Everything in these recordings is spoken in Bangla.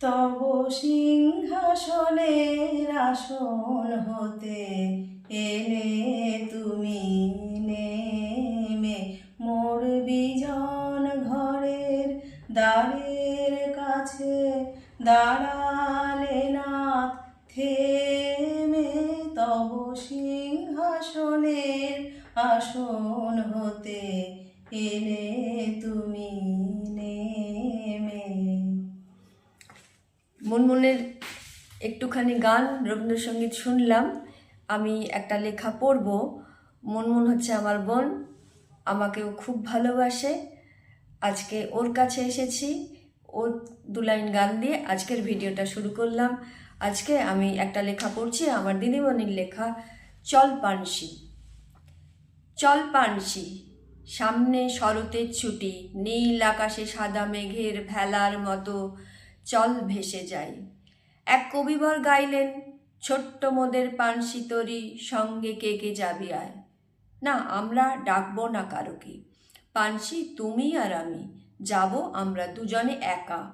তব সিংহাসনের আসন হতে এলে তুমি নেমে মোর বিজন ঘরের দ্বারের কাছে দাঁড়ালে নাথ থেমে তব সিংহাসনের আসন হতে এলে তুমি মুনমুনের একটুখানি গান রবীন্দ্রসঙ্গীত শুনলাম। আমি একটা লেখা পড়ব। মুনমুন হচ্ছে আমার বোন, আমাকেও খুব ভালোবাসে। আজকে ওর কাছে এসেছি। ওর দু লাইন গান দিয়ে আজকের ভিডিওটা শুরু করলাম। আজকে আমি একটা লেখা পড়ছি, আমার দিদিমণির লেখা, চল পানসি। চল পানসি, সামনে শরতের ছুটি, নীল আকাশে সাদা মেঘের ভেলার মতো। চল ভেসে যাই। এক কবিবর গাইলেন, ছোট্ট মোদের পানসি তরি সঙ্গে কে কে যাবি আয়? না, আমরা ডাকবো না কারোকে। পানসি, তুমি আর আমি, যাব আমরা দুজনে একা।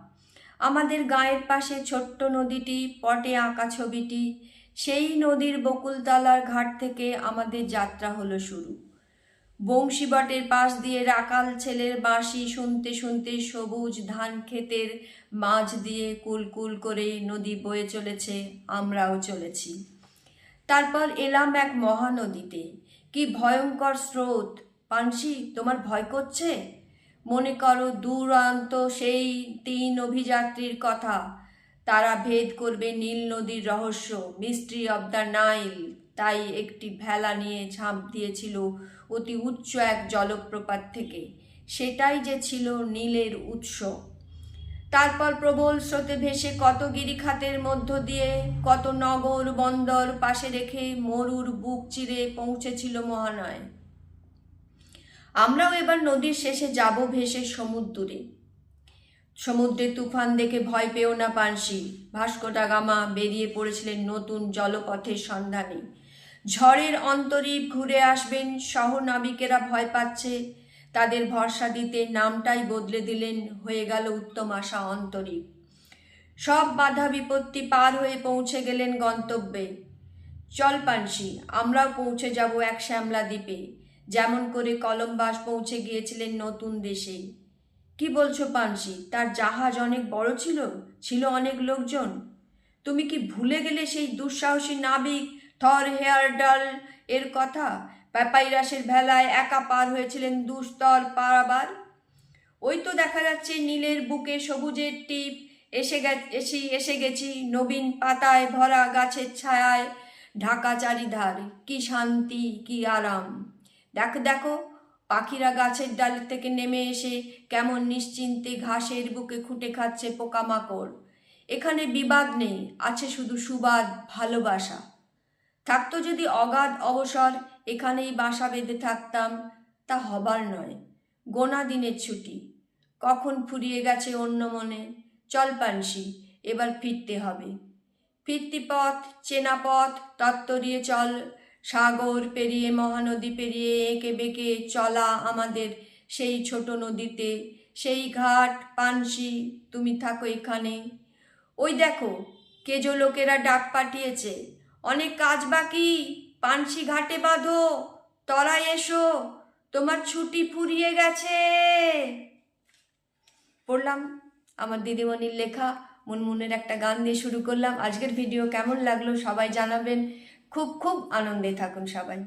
আমাদের গায়ের পাশে ছোট্ট নদীটি, পটে আঁকা ছবিটি, সেই নদীর বকুলতলার ঘাট থেকে আমাদের যাত্রা হলো শুরু। বংশীবটের পাশ দিয়ে রাকাল ছেলের বাঁশি শুনতে শুনতে সবুজ ধান ক্ষেতের মাঝ দিয়ে কুলকুল করে নদী বয়ে চলেছে, আমরাও চলেছি। তারপর এলাম এক মহানদীতে। কি ভয়ঙ্কর স্রোত। পানসি, তোমার ভয় করছে? মনে করো দূরান্ত সেই তিন অভিযাত্রীর কথা। তারা ভেদ করবে নীল নদীর রহস্য মিস্ট্রি অব দ্য নাইল তাই একটি ভেলা নিয়ে ঝাঁপ দিয়েছিল অতি উচ্চ এক জলপ্রপাত থেকে। সেটাই যে ছিল নীলের উৎস। তারপর প্রবল স্রোতে ভেসে কত গিরিখাতের মধ্য দিয়ে, কত নগর বন্দর পাশে রেখে মরুর বুক চিরে পৌঁছেছিল মহানয়। আমরাও এবার নদীর শেষে যাব ভেসে সমুদ্রে। সমুদ্রে তুফান দেখে ভয় পেও না পানসি। ভাস্কোটা গামা বেরিয়ে পড়েছিলেন নতুন জলপথের সন্ধানে। ঝড়ের অন্তরীপ ঘুরে আসবেন সহনাবিকেরা ভয় পাচ্ছে। তাদের ভরসা দিতে নামটাই বদলে দিলেন, হয়ে গেল উত্তম আশা অন্তরীপ। সব বাধা বিপত্তি পার হয়ে পৌঁছে গেলেন গন্তব্যে। চল পানসি, আমরাও পৌঁছে যাব এক শ্যামলা দ্বীপে। যেমন করে কলম্বাস পৌঁছে গিয়েছিলেন নতুন দেশে। কি বলছো পানসি, তার জাহাজ অনেক বড় ছিল? ছিল অনেক লোকজন? তুমি কি ভুলে গেলে সেই দুঃসাহসী নাবিক? থর হেয়ার ডাল এর কথা? প্যাপাইরাসের ভেলায় একা পার হয়েছিলেন দুস্তর পারাবার। ওই তো দেখা যাচ্ছে নীলের বুকে সবুজের টিপ। এসে এসে এসে গেছি নবীন পাতায় ভরা গাছের ছায়ায়। ঢাকা চারিধার, কি শান্তি, কি আরাম। দেখো দেখো, পাখিরা গাছের ডাল থেকে নেমে এসে কেমন নিশ্চিন্তে ঘাসের বুকে খুঁটে খাচ্ছে পোকামাকড়। এখানে বিবাদ নেই, আছে শুধু সুবাদ, ভালোবাসা। থাকতো যদি অগাধ অবসর, এখানেই বাসা বেঁধে থাকতাম, তা হবার নয়। গোনা দিনের ছুটি। কখন ফুরিয়ে গেছে অন্য মনে। চল পানসি, এবার ফিরতে হবে। ফিরতি পথ, চেনা পথ, তত্তরিয়ে চল। সাগর পেরিয়ে, মহানদী পেরিয়ে, এঁকে বেঁকে চলা আমাদের সেই ছোট নদীতে। সেই ঘাট, পানসি, তুমি থাকো এখানে। ওই দেখো, কেজো লোকেরা ডাক পাঠিয়েছে। অনেক কাজ বাকি। পানসি ঘাটে বাঁধো। তলায় এসো। তোমার ছুটি ফুরিয়ে গেছে। পড়লাম আমার দিদিমণির লেখা, মুনমুনের একটা গান দিয়ে শুরু করলাম। আজকের ভিডিও কেমন লাগল সবাই জানাবেন। খুব খুব আনন্দে থাকুন সবাই।